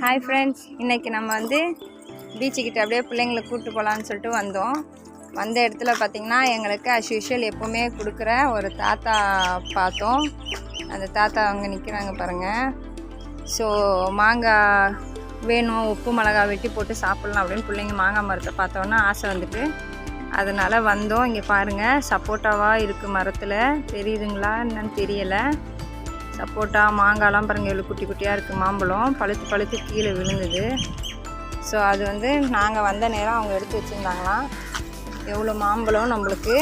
Hi friends இன்றைக்கி நம்ம வந்து பீச்சுக்கிட்ட அப்படியே பிள்ளைங்களை கூப்பிட்டு போகலான்னு சொல்லிட்டு வந்தோம். வந்த இடத்துல பார்த்திங்கன்னா எங்களுக்கு அஸ் யூஷுவல் எப்போவுமே கொடுக்குற ஒரு தாத்தா பார்த்தோம். அந்த தாத்தா அங்கே நிற்கிறாங்க பாருங்கள் ஸோ மாங்காய் வேணும் உப்பு மிளகா வெட்டி போட்டு சாப்பிட்லாம் அப்படின்னு பிள்ளைங்க மாங்காய் மரத்தை பார்த்தோன்னா ஆசை வந்துட்டு. அதனால் வந்தோம். இங்கே பாருங்கள் சப்போட்டாவாக இருக்குது மரத்தில். தெரியுதுங்களா என்னன்னு தெரியலை. சப்போட்டா மாங்காய்லாம் பாருங்கள் எவ்வளோ குட்டி குட்டியாக இருக்குது மாம்பழம். பழுத்து பழுத்து கீழே விழுந்தது. ஸோ அது வந்து நாங்கள் வந்த நேரம் அவங்க எடுத்து வச்சுருந்தாங்களாம். எவ்வளோ மாம்பழம் நம்மளுக்கு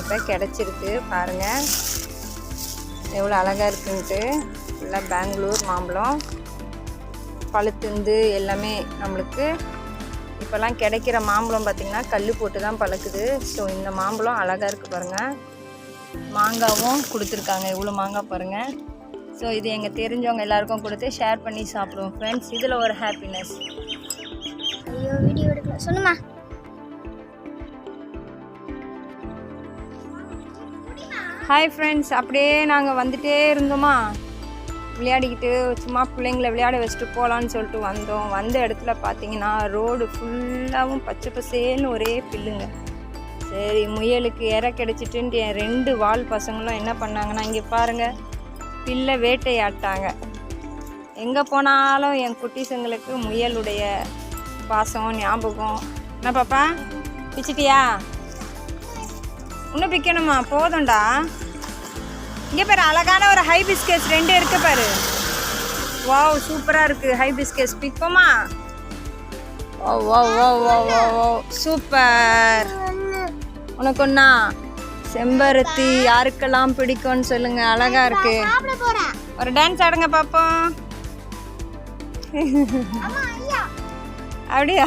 இப்போ கிடச்சிருக்கு பாருங்கள் எவ்வளோ அழகாக இருக்குன்ட்டு. ஃபுல்லாக பெங்களூர் மாம்பழம். பழுத்துந்து எல்லாமே நம்மளுக்கு. இப்போல்லாம் கிடைக்கிற மாம்பழம் பார்த்திங்கன்னா கல் போட்டு தான் பழக்குது. ஸோ இந்த மாம்பழம் அழகாக இருக்குது பாருங்கள் மாங்காவும் கொடுத்துருக்காங்க. இவ்வளோ மாங்காய் பாருங்கள் ஸோ இது எங்கள் தெரிஞ்சவங்க எல்லாருக்கும் கொடுத்து ஷேர் பண்ணி சாப்பிடுவோம் ஃப்ரெண்ட்ஸ் இதில் ஒரு ஹாப்பினஸ் ஐயோ வீடியோ எடுக்கல. சொல்லுமா. ஹாய் ஃப்ரெண்ட்ஸ் அப்படியே நாங்கள் வந்துட்டே இருந்தோமா? விளையாடிக்கிட்டு சும்மா பிள்ளைங்களை விளையாட வச்சுட்டு போகலான்னு சொல்லிட்டு வந்தோம். வந்த இடத்துல பார்த்தீங்கன்னா ரோடு ஃபுல்லாகவும் பச்சை பசேல்னு ஒரே பில்லுங்க. சரி முயலுக்கு இற கிடச்சிட்டுன்ட்டு என் ரெண்டு வால் பசங்களும் என்ன பண்ணாங்கன்னா இங்கே பாருங்கள் பில்லை வேட்டையாட்டாங்க. எங்கே போனாலும் என் குட்டீஸுங்களுக்கு முயலுடைய பாசம் ஞாபகம். என்ன பாப்பா? பிச்சிட்டியா? இன்னும் பிக்கணுமா? போதும்டா. இங்கே பாரு அழகான ஒரு ஹை பிஸ்கெட்ஸ் ரெண்டு இருக்குது பாரு. வாவ் சூப்பராக இருக்குது ஹை பிஸ்கெட்ஸ் பிக்கோமா ஓ ஓ ஓ ஓ ஓ ஓ சூப்பர். உனக்கு ஒன்றா செம்பருத்தி யாருக்கெல்லாம் பிடிக்கும்னு சொல்லுங்க. அழகா இருக்கு. ஒரு டான்ஸ் ஆடுங்க பாப்போம். அப்படியா?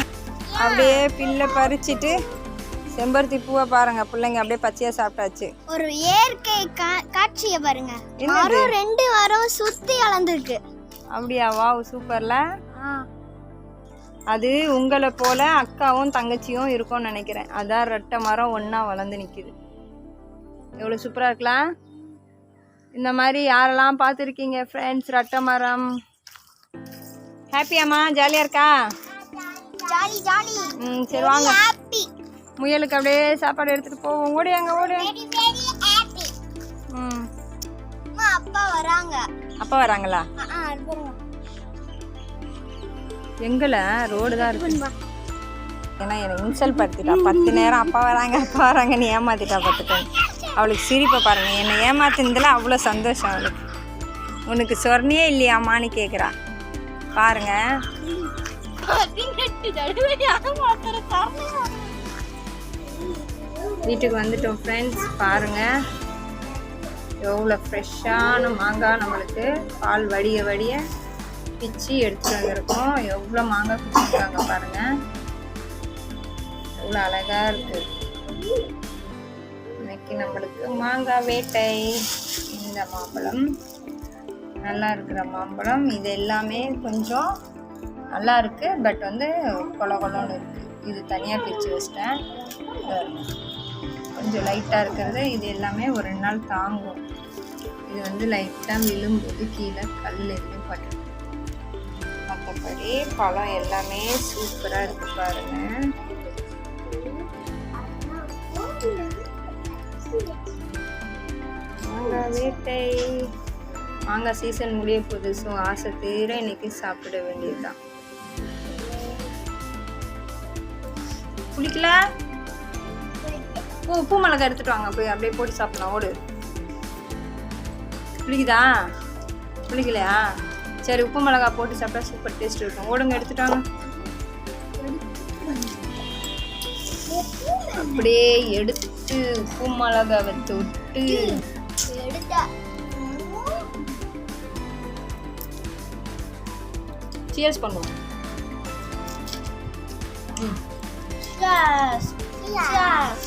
அப்படியே பில்லை பறிச்சிட்டு செம்பருத்தி பூவை பாருங்க. பிள்ளைங்க அப்படியே பச்சையாக சாப்பிட்டாச்சு. ஒரு இயற்கை காட்சியை பாருங்க? மரம் ரெண்டு மரம் சுத்தி அளந்துருக்கு. அப்படியா? வாவ் சூப்பர்ல. அது உங்களை போல அக்காவும் தங்கச்சியும் இருக்கும்னு நினைக்கிறேன். அதான் ரெட்டை மரம் ஒன்றா வளர்ந்து நிற்கிது எவ்வளோ சூப்பராக இருக்கலாம். இந்த மாதிரி யாரெல்லாம் பார்த்துருக்கீங்க? ஃப்ரெண்ட்ஸ் ரெட்டை மரம். ஹாப்பியாம்மா ஜாலியாக இருக்கா? ஜாலி ஜாலி ம் சரி வாங்க. முயலுக்கு அப்படியே சாப்பாடு எடுத்துகிட்டு போவோம். ஓடி அங்கே ஓடு ம். அப்பா வராங்க. அப்பா வராங்களா? எங்கல ரோடு தான் இருக்கு. ஏன்னா என்னை இன்சல்ட் படுத்திட்டா. பத்து நேரம் அப்பா வராங்க அப்பா வராங்கன்னு ஏமாத்திட்டா பார்த்துட்டேன் அவளுக்கு சிரிப்பை பாருங்க. என்னை ஏமாத்தினதுல அவ்வளோ சந்தோஷம் அவளுக்கு. உனக்கு சொர்ணியே இல்லையாம்மான்னு கேட்குறா பாருங்க. வீட்டுக்கு வந்துட்டோம் ஃப்ரெண்ட்ஸ் பாருங்க. எவ்வளோ ஃப்ரெஷ்ஷான மாங்காய் நம்மளுக்கு. பால் வடிய வடிய பிச்சு எடுத்துட்டு வந்திருக்கோம். எவ்வளோ மாங்காய் பிடிச்சிருக்காங்க பாருங்க. எவ்வளோ அழகா இருக்கு. இன்னைக்கு நம்மளுக்கு மாங்காய் வேட்டை இந்த மாம்பழம். நல்லா இருக்கிற மாம்பழம். இது எல்லாமே கொஞ்சம் நல்லா இருக்கு. பட் வந்து கொல கொலன்னு இருக்கு. இது தனியாக பிரித்து வச்சிட்டேன். கொஞ்சம் லைட்டாக இருக்கிறது. இது எல்லாமே ஒரு ரெண்டு நாள் தாங்கும். இது வந்து லைட்டாக விழும்போது கீழே கல் எதுவும் பட்டு மற்றபடி பழம் எல்லாமே சூப்பராக இருக்கு பாருங்க. வேட்டை. மாங்காய் சீசன் முடிய போகுது ஸோ ஆசை தீர இன்னைக்கு சாப்பிட வேண்டியதுதான். குளிக்கல உப்பு மிளகா எடுத்துட்டு வாங்க போய் அப்படியே போட்டு சாப்பிடலாம் ஓடு. குளிக்குதா குளிக்கலையா சரி உப்பு மிளகா போட்டு சாப்பிட்டா சூப்பர் டேஸ்ட் இருக்கும். ஓடுங்க எடுத்துட்டு வாங்க. அப்படியே எடுத்து உப்பு மிளகாவை தொட்டு சியர்ஸ் பண்ணுவோம் Yes. Yes.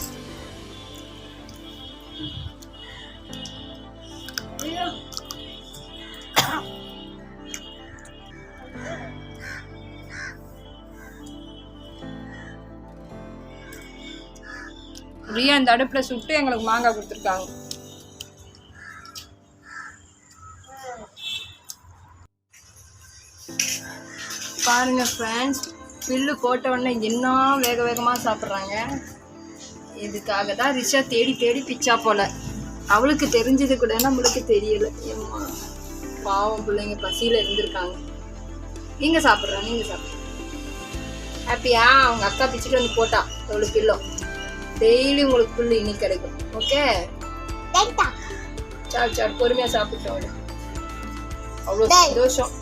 ரியா இந்த அடுப்பில் சுட்டு எங்களுக்கு மாங்காய் கொடுத்துருக்காங்க பாருங்க ஃப்ரெண்ட்ஸ் பில்லு போட்ட உடனே என்ன வேக வேகமாக சாப்பிட்றாங்க? இதுக்காக தான் ரிஷா தேடி தேடி பிச்சா போல. அவளுக்கு தெரிஞ்சது கூட நம்மளுக்கு தெரியல. ஏம்மா பாவம் பிள்ளைங்க பசியில் இருந்திருக்காங்க. நீங்க சாப்பிட்றோம் நீங்க சாப்பிட்றோம் ஹாப்பியா அவங்க அக்கா பிச்சுட்டு வந்து போட்டா எவ்வளோ பில்லோ டெய்லி உங்களுக்கு புல்லு இன்னைக்கு கிடைக்கும். ஓகே சார் சார் பொறுமையாக சாப்பிட்டோம் அவ்வளோ. சந்தோஷம்.